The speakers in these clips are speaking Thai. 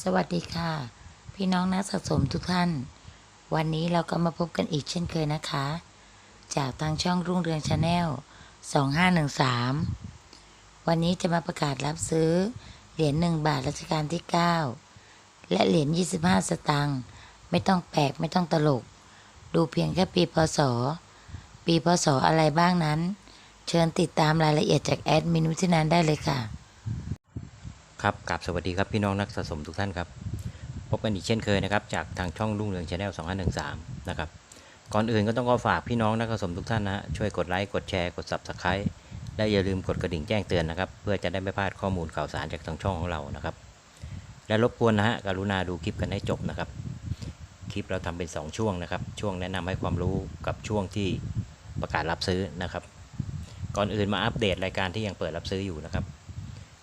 สวัสดีค่ะ พี่น้องนักสะสมทุกท่าน วันนี้เราก็มาพบกันอีกเช่นเคยนะคะ จากทางช่องรุ่งเรืองชาแนล2513 วันนี้จะมาประกาศรับซื้อ เหรียญ1บาทรัชกาลที่ 9 และเหรียญ25 สตางค์ไม่ต้องแปลกไม่ต้องตลก ดูเพียงแค่ปีพศ ปีพศอะไรบ้างนั้น เชิญติดตามรายละเอียดจากแอดมินวิทนานได้เลยค่ะ ครับกับสวัสดีครับพี่น้องนักสะสมทุกท่านครับ พบกันอีกเช่นเคยนะครับจากทางช่องรุ่งเรืองชาแนล2513นะครับ ก่อนอื่นก็ต้องขอฝากพี่น้องนักสะสมทุกท่านนะฮะช่วยกดไลค์ กดแชร์ กด Subscribe และอย่าลืมกดกระดิ่งแจ้งเตือนนะครับ เพื่อจะได้ไม่พลาดข้อมูลข่าวสารจากทางช่องของเรานะครับ และรบกวนนะฮะกรุณาดูคลิปกันให้จบนะครับ คลิปเราทำเป็น 2 ช่วงนะครับ ช่วงแนะนำให้ความรู้กับช่วงที่ประกาศรับซื้อนะครับ ก่อนอื่นมาอัปเดตรายการที่ยังเปิดรับซื้ออยู่นะครับ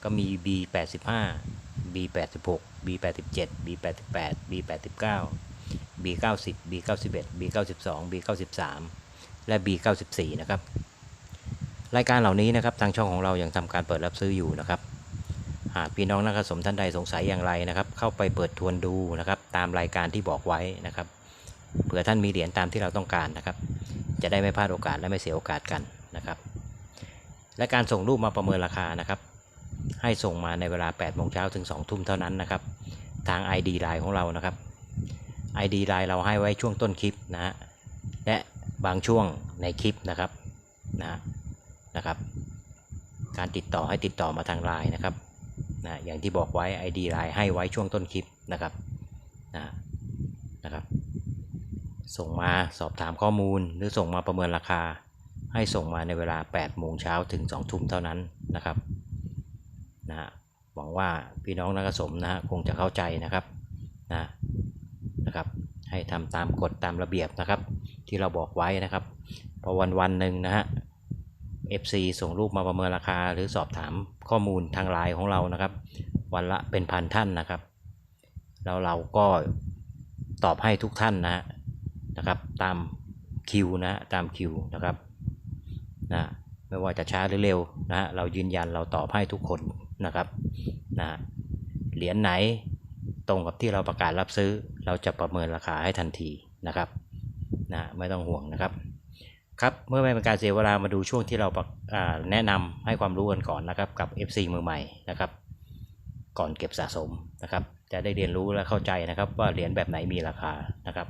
ก็มี B85 B86 B87 B88 B89 B90 B91 B92 B93 และ B94 นะครับ รายการเหล่านี้นะครับทางช่องของเรายังทำการเปิดรับซื้ออยู่นะครับหากพี่น้องนักสะสมท่านใดสงสัยอย่างไรนะครับ เข้าไปเปิดทวนดูนะครับ ตามรายการที่บอกไว้นะครับเผื่อท่านมีเหรียญตามที่เราต้องการนะครับ จะได้ไม่พลาดโอกาสและไม่เสียโอกาสกันนะครับ และการส่งรูปมาประเมินราคานะครับ ให้ส่งมาในเวลา8โมงเช้าถึง2ทุ่มเท่านั้นนะครับ ทาง ID ไลน์ของเรานะครับ ID ไลน์เราให้ไว้ช่วงต้นคลิปนะฮะและบางช่วงในคลิปนะครับนะนะครับ การติดต่อให้ติดต่อมาทางไลน์นะครับนะอย่างที่บอกไว้ ID ไลน์ให้ไว้ช่วงต้นคลิปนะครับนะนะครับ ส่งมาสอบถามข้อมูลหรือส่งมาประเมินราคา ให้ส่งมาในเวลา8โมงเช้าถึง2ทุ่มเท่านั้นนะครับ นะหวังว่าพี่น้องนักสมนะฮะคงจะเข้าใจนะครับนะนะครับ ให้ทำตามกฎตามระเบียบนะครับ ที่เราบอกไว้นะครับ พอวันวันหนึ่งนะฮะ FC ส่งรูปมาประเมินราคา หรือสอบถามข้อมูลทางไลน์ของเรานะครับ วันละเป็นพันท่านนะครับ แล้วเราก็ตอบให้ทุกท่านนะฮะนะครับตามคิวนะฮะตามคิวนะครับนะไม่ว่าจะช้าหรือเร็วนะฮะเรายืนยันเราตอบให้ทุกคน นะครับนะเหรียญไหนตรงกับที่เราประกาศรับซื้อ เราจะประเมินราคาให้ทันทีนะครับนะไม่ต้องห่วงนะครับครับเมื่อไม่เป็นการเสียเวลามาดูช่วงที่เราแนะนำให้ความรู้กันก่อนนะครับกับ FC มือใหม่นะครับก่อนเก็บสะสมนะครับ จะได้เรียนรู้และเข้าใจนะครับ ว่าเหรียญแบบไหนมีราคานะครับ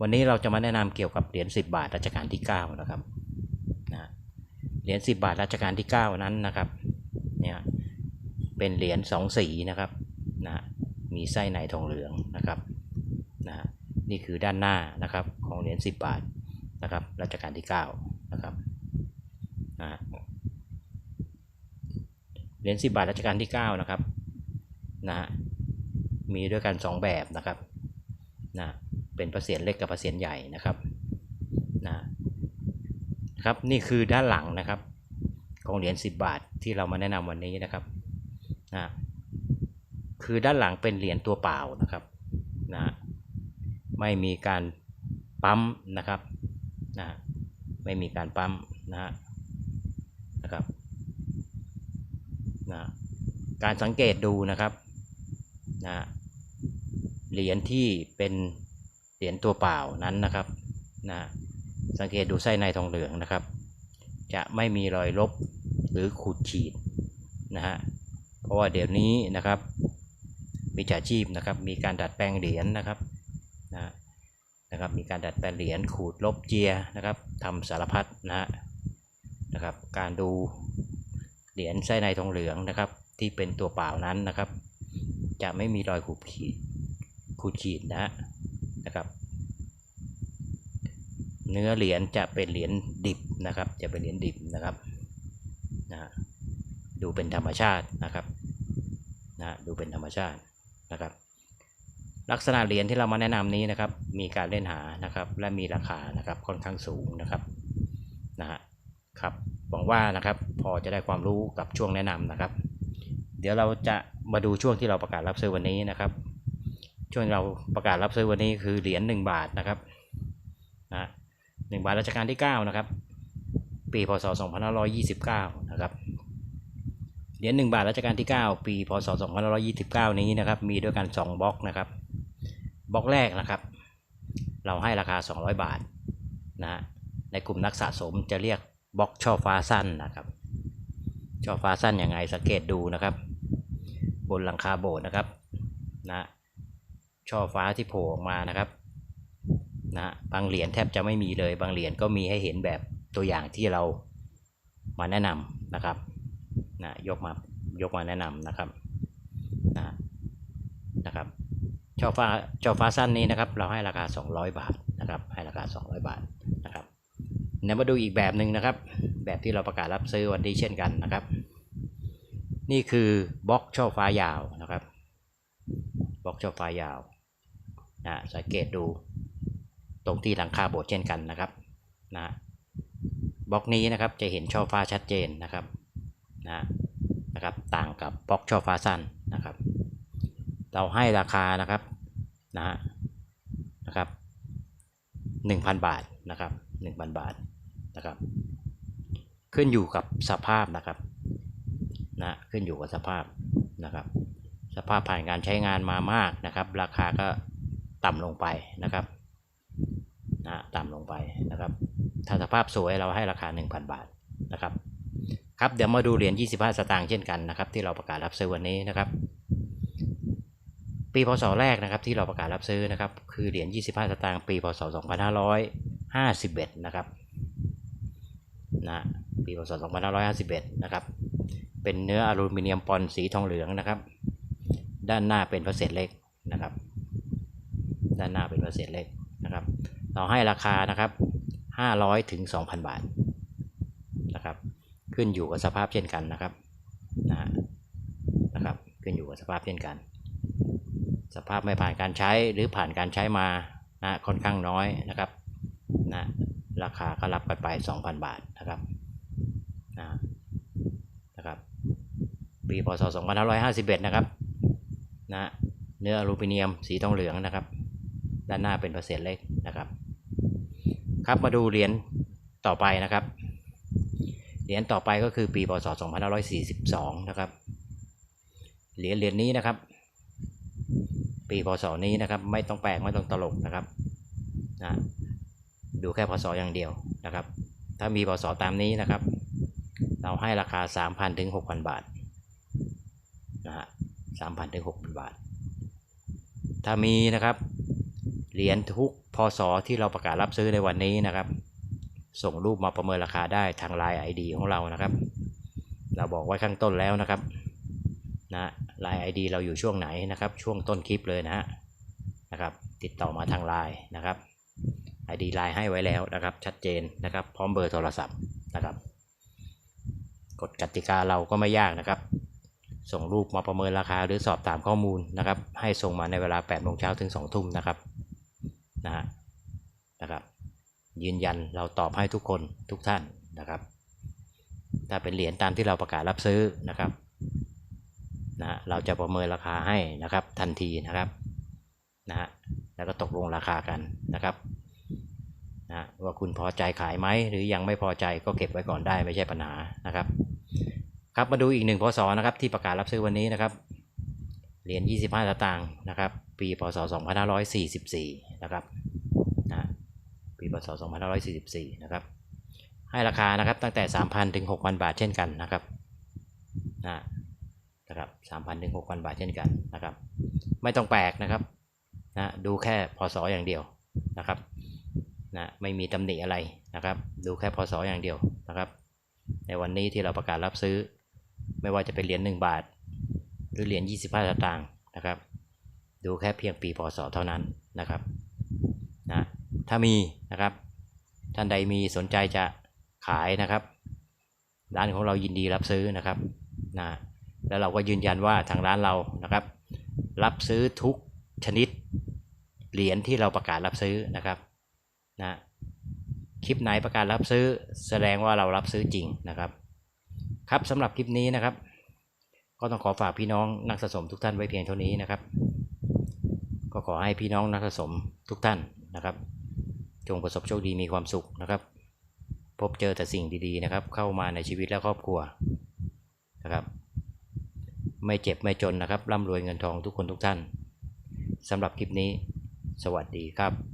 วันนี้เราจะมาแนะนำเกี่ยวกับเหรียญ10 บาทรัชกาลที่9นะครับนะเหรียญ10 บาทรัชกาลที่ 9 นั้นนะครับ เนี่ยเป็นเหรียญ2สีนะครับนะมีไส้ในทองเหลืองนะครับนะนี่คือด้านหน้านะครับของเหรียญ10 บาทนะครับรัชกาลที่9นะครับนะเหรียญ10 บาทรัชกาลที่9นะครับนะมีด้วยกัน 2 แบบนะครับนะเป็นพระเศียรเล็กกับพระเศียรใหญ่นะครับนะครับนี่คือด้านหลังนะครับ ของเหรียญ10 บาทที่เรามาแนะนำวันนี้นะครับนะคือด้านหลังเป็นเหรียญตัวเปล่านะครับนะไม่มีการปั๊มนะครับนะไม่มีการปั๊มนะฮะนะครับนะการสังเกตดูนะครับนะเหรียญที่เป็นเหรียญตัวเปล่านั้นนะครับนะสังเกตดูไส้ในทองเหลืองนะครับ จะไม่มีรอยลบ หรือขูดขีดนะฮะเพราะว่าเดี๋ยวนี้นะครับมิจฉาชีพนะครับมีการดัดแปลงเหรียญนะครับนะนะครับมีการดัดแปลงเหรียญขูดลบเจียนะครับทำสารพัดนะฮะนะครับการดูเหรียญไส้ในทองเหลืองนะครับ ที่เป็นตัวเปล่านั้นนะครับ จะไม่มีรอยขูดขีดขูดขีดนะฮะนะครับ เนื้อเหรียญจะเป็นเหรียญดิบนะครับ จะเป็นเหรียญดิบนะครับ นะฮะดูเป็นธรรมชาตินะครับนะดูเป็นธรรมชาตินะครับ ลักษณะเหรียญที่เรามาแนะนำนี้นะครับ มีการเล่นหานะครับ และมีราคานะครับค่อนข้างสูงนะครับนะฮะครับหวังว่านะครับพอจะได้ความรู้กับช่วงแนะนำนะครับ เดี๋ยวเราจะมาดูช่วงที่เราประกาศรับซื้อวันนี้นะครับ ช่วงเราประกาศรับซื้อวันนี้คือเหรียญ1บาทนะครับนะหนึ่งบาทรัชกาลที่9นะครับปีพศ2529นะครับ เหรียญ1บาทรัชกาลที่ 9 ปีพศ2529 นี้นะครับ มีด้วยกัน 2บล็อกนะครับบล็อกแรกนะครับ เราให้ราคา 200 บาทนะฮะในกลุ่มนักสะสมจะเรียกบล็อกช่อฟ้าสั้นนะครับช่อฟ้าสั้นยังไงสังเกตดูนะครับ บนหลังคาโบสถ์นะครับนะช่อฟ้าที่โผล่ออกมานะครับนะบางเหรียญแทบจะไม่มีเลย บางเหรียญก็มีให้เห็นแบบตัวอย่างที่เรามาแนะนำนะครับ นะยกมายกมาแนะนำนะครับนะนะครับช่อฟ้าช่อฟ้าสั้นนี้นะครับ เราให้ราคา 200 บาทนะครับ ให้ราคา 200 บาทนะครับเดี๋ยวมาดูอีกแบบหนึ่งนะครับ แบบที่เราประกาศรับซื้อวันนี้เช่นกันนะครับ นี่คือบล็อกช่อฟ้ายาวนะครับบล็อกช่อฟ้ายาวนะสังเกตดูตรงที่หลังคาโบสถ์เช่นกันนะครับนะบล็อกนี้นะครับจะเห็นช่อฟ้าชัดเจนนะครับ นะนะครับต่างกับบล็อกช่อฟ้าสั้นนะครับ เราให้ราคานะครับนะฮะนะครับหนึ่งพันบาทนะครับหนึ่งพันบาทนะครับ ขึ้นอยู่กับสภาพนะครับนะขึ้นอยู่กับสภาพนะครับ สภาพผ่านการใช้งานมามากนะครับ ราคาก็ต่ำลงไปนะครับนะต่ำลงไปนะครับ ถ้าสภาพสวยเราให้ราคา 1,000 บาทนะครับ ครับเดี๋ยวมาดูเหรียญ25 สตางค์เช่นกันนะครับ ที่เราประกาศรับซื้อวันนี้นะครับ ปีพศแรกนะครับ ที่เราประกาศรับซื้อนะครับ คือเหรียญ25 สตางค์ปีพศ 2551 นะครับนะปีพศ 2551 นะครับ เป็นเนื้ออลูมิเนียมปอนด์สีทองเหลืองนะครับ ด้านหน้าเป็นพระเศษเล็กนะครับ ด้านหน้าเป็นพระเศษเล็กนะครับ เราให้ราคานะครับ 500ถึง2,000 บาท ขึ้นอยู่กับสภาพเช่นกันนะครับนะนะครับขึ้นอยู่กับสภาพเช่นกัน สภาพไม่ผ่านการใช้หรือผ่านการใช้มานะค่อนข้างน้อยนะครับนะราคาก็รับกันไป 2,000 บาทนะครับนะนะครับปีพศ 2551 นะครับนะเนื้ออลูมิเนียมสีทองเหลืองนะครับ ด้านหน้าเป็นเปอร์เซ็นต์เล็กนะครับ ครับมาดูเหรียญต่อไปนะครับ เหรียญต่อไปก็คือปีพศ2542 นะครับ เหรียญเหรียญนี้นะครับ ปีพศนี้นะครับ ไม่ต้องแปลกไม่ต้องตลกนะครับนะดูแค่พศอย่างเดียวนะครับ ถ้ามีพศตามนี้นะครับ เราให้ราคา 3,000ถึง6,000 บาทนะฮะ3,000ถึง6,000บาท ถ้ามีนะครับ เหรียญทุกพศที่เราประกาศรับซื้อในวันนี้นะครับ ส่งรูปมาประเมินราคาได้ทางไลน์ ID ของเรานะครับ เราบอกไว้ข้างต้นแล้วนะครับนะไลน์ ID เราอยู่ช่วงไหนนะครับ ช่วงต้นคลิปเลยนะฮะนะครับ ติดต่อมาทางไลน์นะครับ ID ไลน์ให้ไว้แล้วนะครับ ชัดเจนนะครับ พร้อมเบอร์โทรศัพท์นะครับกฎกติกาเราก็ไม่ยากนะครับ ส่งรูปมาประเมินราคาหรือสอบถามข้อมูลนะครับ ให้ส่งมาในเวลา8โมงเช้าถึง2ทุ่มนะครับนะฮะ ยืนยันเราตอบให้ทุกคนทุกท่านนะครับ ถ้าเป็นเหรียญตามที่เราประกาศรับซื้อนะครับนะเราจะประเมินราคาให้นะครับทันทีนะครับนะฮะแล้วก็ตกลงราคากันนะครับนะฮะว่าคุณพอใจขายไหมหรือยังไม่พอใจก็เก็บไว้ก่อนได้ไม่ใช่ปัญหานะครับ ครับมาดูอีกหนึ่งพศนะครับที่ประกาศรับซื้อวันนี้นะครับเหรียญ25สตางค์นะครับ ปีพศ2544นะครับนะปี พศ 2544 นะครับ ให้ราคานะครับตั้งแต่ 3,000 ถึง 6,000 บาทเช่นกันนะครับนะนะครับ3,000 ถึง 6,000 บาทเช่นกันนะครับ ไม่ต้องแปลกนะครับนะดูแค่พศอย่างเดียวนะครับนะไม่มีตำหนิอะไรนะครับ ดูแค่พศอย่างเดียวนะครับ ในวันนี้ที่เราประกาศรับซื้อ ไม่ว่าจะเป็นเหรียญ1บาท หรือเหรียญ25สตางค์นะครับ ดูแค่เพียงปีพศเท่านั้นนะครับ ถ้ามีนะครับ ท่านใดมีสนใจจะขายนะครับ ร้านของเรายินดีรับซื้อนะครับนะแล้วเราก็ยืนยันว่าทางร้านเรานะครับ รับซื้อทุกชนิดเหรียญที่เราประกาศรับซื้อนะครับนะคลิปไหนประกาศรับซื้อแสดงว่าเรารับซื้อจริงนะครับ ครับสำหรับคลิปนี้นะครับ ก็ต้องขอฝากพี่น้องนักสะสมทุกท่านไว้เพียงเท่านี้นะครับ ก็ขอให้พี่น้องนักสะสมทุกท่านนะครับ จงประสบโชคดีมีความสุขนะครับ พบเจอแต่สิ่งดีๆนะครับ เข้ามาในชีวิตและครอบครัวนะครับ ไม่เจ็บไม่จนนะครับร่ำรวยเงินทองทุกคนทุกท่านสำหรับคลิปนี้ สวัสดีครับ